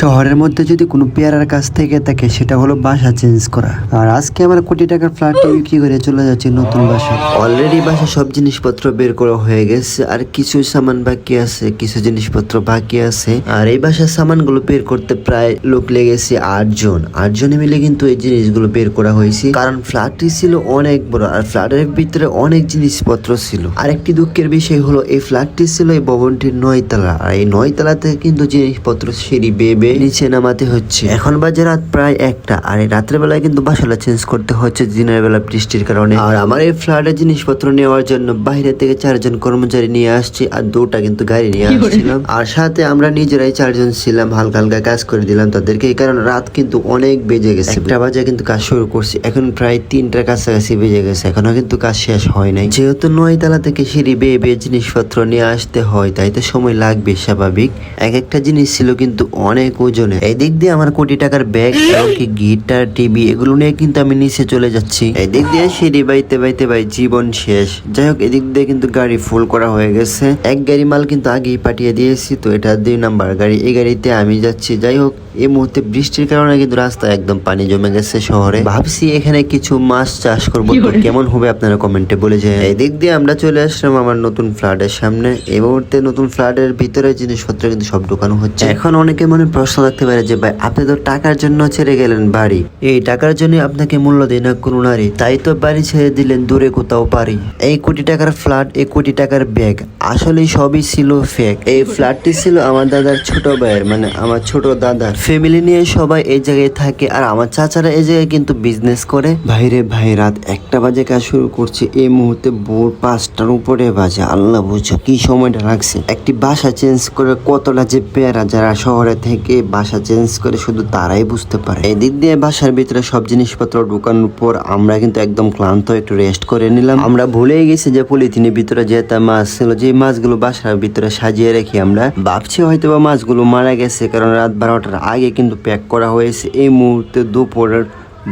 শহরের মধ্যে যদি কোনো পেয়ারার কাছ থেকে থাকে, সেটা হলো বাসা চেঞ্জ করা। আর আজকে আমার কোটি টাকার ফ্ল্যাটটা বিক্রি করে চলে যাচ্ছে নতুন বাসা। অলরেডি বাসা সব জিনিসপত্র বের করা হয়ে গেছে, আর কিছু সামান বাকি আছে, কিছু জিনিসপত্র বাকি আছে। আর এই বাসার সামানগুলো বের করতে প্রায় লোক লেগেছে আটজন। আটজনে মিলে কিন্তু এই জিনিসগুলো বের করা হয়েছে, কারণ ফ্ল্যাটটি ছিল অনেক বড়, আর ফ্ল্যাটের ভিতরে অনেক জিনিসপত্র ছিল। আর একটি দুঃখের বিষয় হলো, এই ফ্ল্যাটটি ছিল এই ভবনটির নয় তলা আর এই নয় তলাতে কিন্তু জিনিসপত্র সিঁড়ি বেয়ে বেয়ে নিচে নামাতে হচ্ছে। এখন বাজে রাত প্রায় একটা আর এই রাত্রের বেলায় কিন্তু বাসাটা চেঞ্জ করতে হচ্ছে দিনের বেলা বৃষ্টির কারণে। আর আমার এই ফ্ল্যাটের জিনিসপত্র নেওয়ার জন্য বাইরে থেকে চারজন কর্মচারী নিয়ে আসছি আর দুটা কিন্তু গাড়ি নিয়ে আসছিলাম। আর সাথে আমরা নিজেরাই চারজন ছিলাম হালকা হালকা কাজ করে দিলাম তাদেরকে এই কারণে রাত কিন্তু অনেক বেজে গেছে। একটা বাজে কিন্তু কাজ শুরু করছি এখন প্রায় তিনটার কাছাকাছি বেজে গেছে এখনও কিন্তু কাজ শেষ হয় নাই। যেহেতু নয় তলা থেকে সিঁড়ি বেয়ে বেয়ে জিনিসপত্র নিয়ে আসতে হয় তাই তো সময় লাগবে স্বাভাবিক। এক একটা জিনিস ছিল কিন্তু অনেক ওজনে এই দিক দিয়ে আমার কোটি টাকার ব্যাগ এমনকি গিটার টিভি এগুলো নিয়ে কিন্তু আমি নিচে চলে যাচ্ছি। এই দিক দিয়ে সিঁড়ি বাইতে বাইতে ভাই জীবন শেষ। যাই হোক এদিক দিয়ে কিন্তু গাড়ি ফুল করা হয়ে গেছে। এক গাড়ি মাল কিন্তু আগেই পাঠিয়ে দিয়েছি তো এটা দুই নাম্বার গাড়ি। এই গাড়িতে আমি যাচ্ছি। যাই হোক এই মুহূর্তে বৃষ্টির কারণে কিন্তু রাস্তায় একদম পানি জমে গেছে শহরে। ভাবছি এখানে কিছু মাছ চাষ করব। তো কেমন হবে আপনারা কমেন্টে বলে যায়। এই দিক দিয়ে আমরা চলে আসলাম আমার নতুন ফ্ল্যাটের সামনে। এই মুহূর্তে নতুন ফ্ল্যাটের ভিতরে জিনিসপত্র কিন্তু সব ঢোকানো হচ্ছে। এখন অনেকে মনে প্রশ্ন রাখতে পারে যে ভাই আপনি তো টাকার জন্য ছেড়ে গেলেন বাড়ি। এই টাকার জন্য আপনাকে মূল্য দেয় না কোনো নারী। তাই তো বাড়ি ছেড়ে দিলেন দূরে কোথাও পারি এই কোটি টাকার ফ্ল্যাট এই কোটি টাকার ব্যাগ আসলে সবই ছিল ফেক এই ফ্ল্যাটটি ছিল আমার দাদার ছোট ভাইয়ের মানে আমার ছোট দাদার। ফ্যামিলি নিয়ে সবাই এই জায়গায় থাকে আর আমার চাচারা এই জায়গায় কিন্তু বিজনেস করে। ভাইরে ভাই, রাত একটা বাজে কাজ শুরু করছে। এই মুহূর্তে ভোর পাঁচটার উপরে বাজে। আল্লাহ বুঝো কি সময়টা লাগছে। একটি বাসা চেঞ্জ করে কতটা যে পেয়ারা যারা শহরে থেকে বাসা চেঞ্জ করে শুধু তারাই বুঝতে পারে। এদিক দিয়ে বাসার ভিতরে সব জিনিসপত্র ঢুকানোর পর আমরা কিন্তু একদম ক্লান্ত, একটু রেস্ট করে নিলাম। আমরা ভুলেই গেছি যে পলিথিনের ভিতরে যেটা মাছ ছিল, যে মাছগুলো বাসার ভিতরে সাজিয়ে রেখে আমরা। ভাবছি হয়তো বা মাছগুলো মারা গেছে, কারণ রাত বারোটার আগে কিন্তু প্যাক করা হয়েছে। এই মুহূর্তে দুপুরের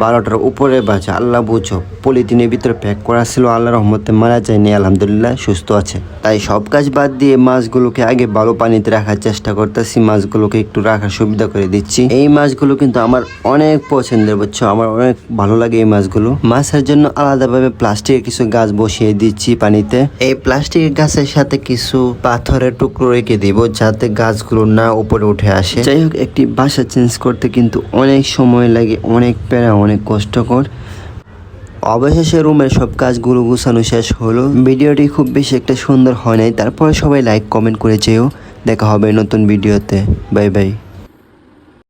বারোটার উপরে বাজে, আল্লাহ বুঝো। পলিথিনের ভিতরে প্যাক করা ছিল, আল্লাহ রহমতে মারা যায়নি আলহামদুলিল্লাহ সুস্থ আছে। তাই সব কাজ বাদ দিয়ে মাছগুলোকে আগে ভালো পানিতে রাখার চেষ্টা করতেছি, মাছগুলোকে একটু রাখার সুবিধা করে দিচ্ছি। এই মাছগুলো কিন্তু আমার অনেক পছন্দের, বুঝছ? আমার অনেক ভালো লাগে এই মাছগুলো। মাছের জন্য আলাদাভাবে প্লাস্টিকের কিছু গাছ বসিয়ে দিচ্ছি পানিতে। এই প্লাস্টিকের গাছের সাথে কিছু পাথরের টুকরো রেখে দিব, যাতে গাছগুলো না উপরে উঠে আসে। যাই হোক, একটি বাসা চেঞ্জ করতে কিন্তু অনেক সময় লাগে, অনেক প্যারা অনেক কষ্টকর। অবশেষে রুমের সব কাজগুলো গুছানো শেষ হলো। ভিডিওটি খুব বেশি একটা সুন্দর হয় নাই। তারপরে সবাই লাইক কমেন্ট করে চেয়েও দেখা হবে নতুন ভিডিওতে। Bye bye